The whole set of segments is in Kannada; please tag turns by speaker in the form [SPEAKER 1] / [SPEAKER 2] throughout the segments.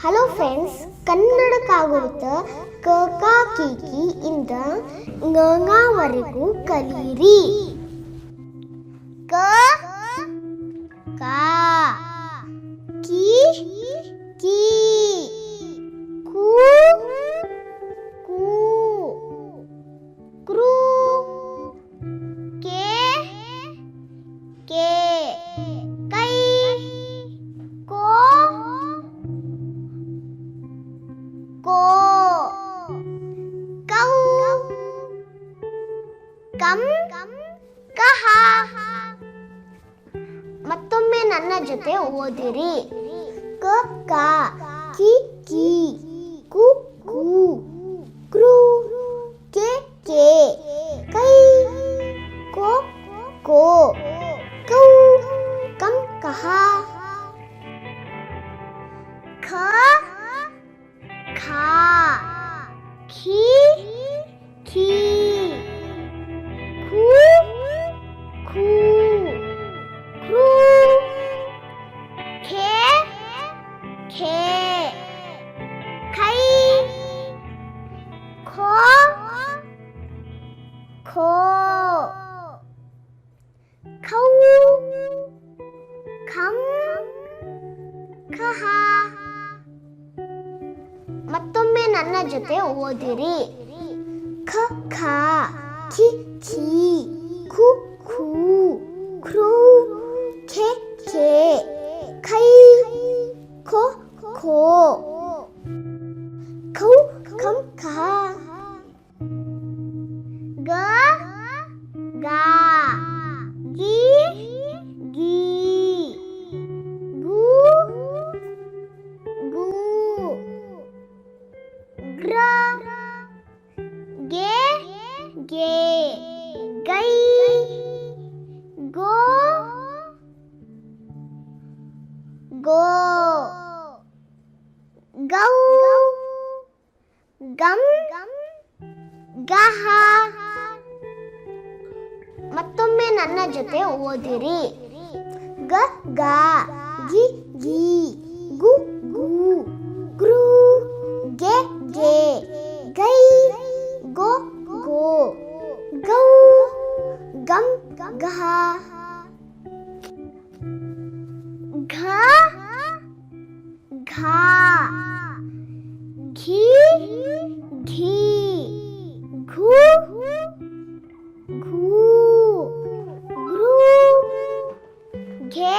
[SPEAKER 1] ಹಲೋ ಫ್ರೆಂಡ್ಸ್ ಕನ್ನಡಕ್ಕಾಗುತ್ತ ಕ ಕ ಕಿ ಇಂದ ಂಗಾವರೆಗೂ ಕಲೀರಿ ಕಂ ಕಹ ಮತ್ತೊಮ್ಮೆ ನನ್ನ ಜೊತೆ ಓದಿರಿ. ಕ ಕಿ ಕಿ ಕು ಕು. ಕ್ರೂ ಖೌ ಖಂ ಖಹ ಮತ್ತೊಮ್ಮೆ ನನ್ನ ಜೊತೆ ಓದಿರಿ ಖ ಖ ಖಿ ಖಿ ಖು ಖೂ ಕ್ರೂ ಗೈ ಗೋ ಗೋ ಗೌ ಗಂ ಗಹ ಮತ್ತೊಮ್ಮೆ ನನ್ನ ಜೊತೆ ಓದಿರಿ. ಗ ಗಿ ಗಿ ಗು. घा। घा? घा। घी? घी। घू? घू। घू। घे?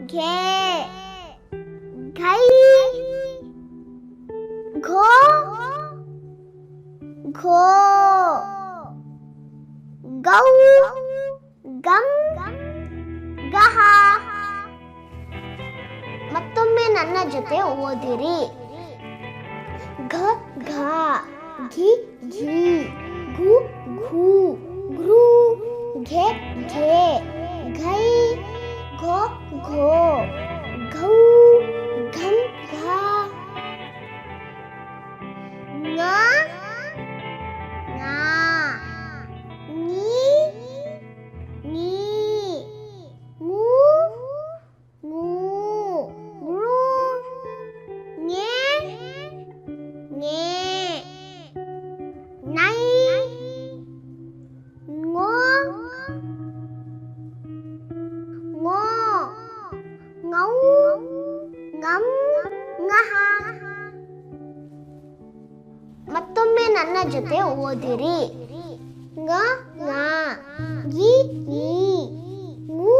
[SPEAKER 1] घे। घई घो? घो। ಘೋ ಗೌ ಗಂ ಗಹ ಮತ್ತೊಮ್ಮೆ ನನ್ನ ಜೊತೆ ಓದಿರಿ ಘ ಘ ಘಿ ಘಿ ಗು ಘೂ ಗ್ರೂ ಘೆ ಘೆ ಘೈ ಘೋ ಘೋ ಘೌ ngấu ngấm ಮತ್ತೊಮ್ಮೆ ನನ್ನ ಜೊತೆ ಓದಿರಿ. ಗ ಗ ಈ ಈ ಮೂ.